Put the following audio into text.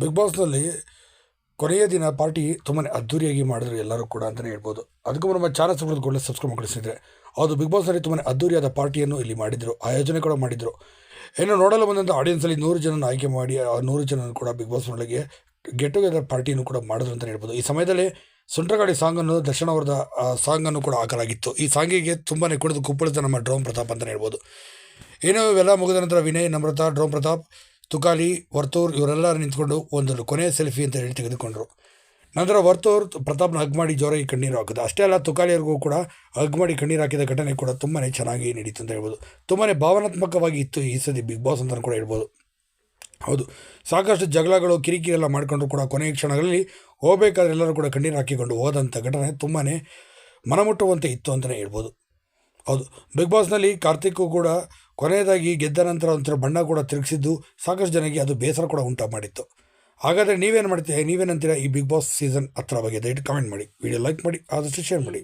Big ಬಾಸ್ನಲ್ಲಿ ಕೊನೆಯ ದಿನ party ತುಂಬಾ ಅದ್ಧೂರಿಯಾಗಿ ಮಾಡಿದ್ರು ಎಲ್ಲರೂ ಕೂಡ ಅಂತಲೇ ಹೇಳ್ಬೋದು. ಅದಕ್ಕೂ ನಮ್ಮ ಚಾನಲ್ ಕೂಡಲೇ ಸಬ್ಸ್ಕ್ರೈಬ್ ಮಾಡಿಸಿದ್ರೆ ಅದು ಬಿಗ್ ಬಾಸ್ನಲ್ಲಿ ತುಂಬಾ ಅದ್ಧೂರಿಯಾದ ಪಾರ್ಟಿಯನ್ನು ಇಲ್ಲಿ ಮಾಡಿದರು ಆಯೋಜನೆ ಕೂಡ ಮಾಡಿದರು. ಇನ್ನು ನೋಡಲು ಬಂದಂಥ ಆಡಿಯನ್ಸಲ್ಲಿ ನೂರು ಜನ ಆಯ್ಕೆ ಮಾಡಿ, ಆ ನೂರು ಜನ ಕೂಡ ಬಿಗ್ ಬಾಸ್ ಒಳಗೆ ಗೆಟ್ ಟುಗೆದರ್ ಪಾರ್ಟಿಯನ್ನು ಕೂಡ ಮಾಡಿದ್ರು ಅಂತಲೇ ಹೇಳ್ಬೋದು. ಈ ಸಮಯದಲ್ಲಿ ಸುಂಟರಗಾಡಿ ಸಾಂಗನ್ನು ದರ್ಶನ್ ಅವರದ ಸಾಂಗನ್ನು ಕೂಡ ಹಾಕಲಾಗಿತ್ತು. ಈ ಸಾಂಗಿಗೆ ತುಂಬಾ ಕುಡಿದು ಕುಪ್ಪಳಿದ ನಮ್ಮ ಡ್ರೋನ್ ಪ್ರತಾಪ್ ಅಂತಲೇ ಹೇಳ್ಬೋದು. ಏನೋ ಇವೆಲ್ಲ ಮುಗಿದ ನಂತರ ವಿನಯ್, ನಮ್ರತಾ ಡ್ರೋನ್ ಪ್ರತಾಪ್ ತುಕಾಲಿ ವರ್ತೂರ್ ಇವರೆಲ್ಲರೂ ನಿಂತ್ಕೊಂಡು ಒಂದು ಕೊನೆಯ ಸೆಲ್ಫಿ ಅಂತ ಹೇಳಿ ತೆಗೆದುಕೊಂಡರು. ನಂತರ ವರ್ತೂರ್ ಪ್ರತಾಪ್ನ ಹಗ್ ಮಾಡಿ ಜೋರಾಗಿ ಕಣ್ಣೀರು ಹಾಕಿದ. ಅಷ್ಟೇ ಅಲ್ಲ ತುಕಾಲಿಯವ್ರಿಗೂ ಕೂಡ ಹಗ್ ಮಾಡಿ ಕಣ್ಣೀರು ಹಾಕಿದ ಘಟನೆ ಕೂಡ ತುಂಬಾ ಚೆನ್ನಾಗಿ ನಡೀತು ಅಂತ ಹೇಳ್ಬೋದು. ತುಂಬಾ ಭಾವನಾತ್ಮಕವಾಗಿ ಇತ್ತು ಈ ಸದಿ ಬಿಗ್ ಬಾಸ್ ಅಂತ ಕೂಡ ಹೇಳ್ಬೋದು. ಹೌದು, ಸಾಕಷ್ಟು ಜಗಳಗಳು, ಕಿರಿಕಿರಿ ಎಲ್ಲ ಮಾಡಿಕೊಂಡ್ರು ಕೂಡ ಕೊನೆಯ ಕ್ಷಣಗಳಲ್ಲಿ ಹೋಗಬೇಕಾದ್ರೆ ಎಲ್ಲರೂ ಕೂಡ ಕಣ್ಣೀರು ಹಾಕಿಕೊಂಡು ಹೋದಂಥ ಘಟನೆ ತುಂಬಾ ಮನಮುಟ್ಟುವಂತೆ ಇತ್ತು ಅಂತಲೇ ಹೇಳ್ಬೋದು. ಹೌದು, ಬಿಗ್ ಬಾಸ್ನಲ್ಲಿ ಕಾರ್ತಿಕ್ಕು ಕೂಡ ಕೊನೆಯದಾಗಿ ಗೆದ್ದ ನಂತರ ಒಂಥರ ಬಣ್ಣ ಕೂಡ ತಿರುಗಿಸಿದ್ದು ಸಾಕಷ್ಟು ಜನಕ್ಕೆ ಅದು ಬೇಸರ ಕೂಡ ಉಂಟು ಮಾಡಿತ್ತು. ಹಾಗಾದರೆ ನೀವೇನು ಮಾಡ್ತೀರಾ? ನೀವೇನಂತೀರಾ ಈ ಬಿಗ್ ಬಾಸ್ ಸೀಸನ್ ಹತ್ರ ಬಗ್ಗೆ ದಯವಿಟ್ಟು ಕಮೆಂಟ್ ಮಾಡಿ. ವಿಡಿಯೋ ಲೈಕ್ ಮಾಡಿ, ಆದಷ್ಟು ಶೇರ್ ಮಾಡಿ.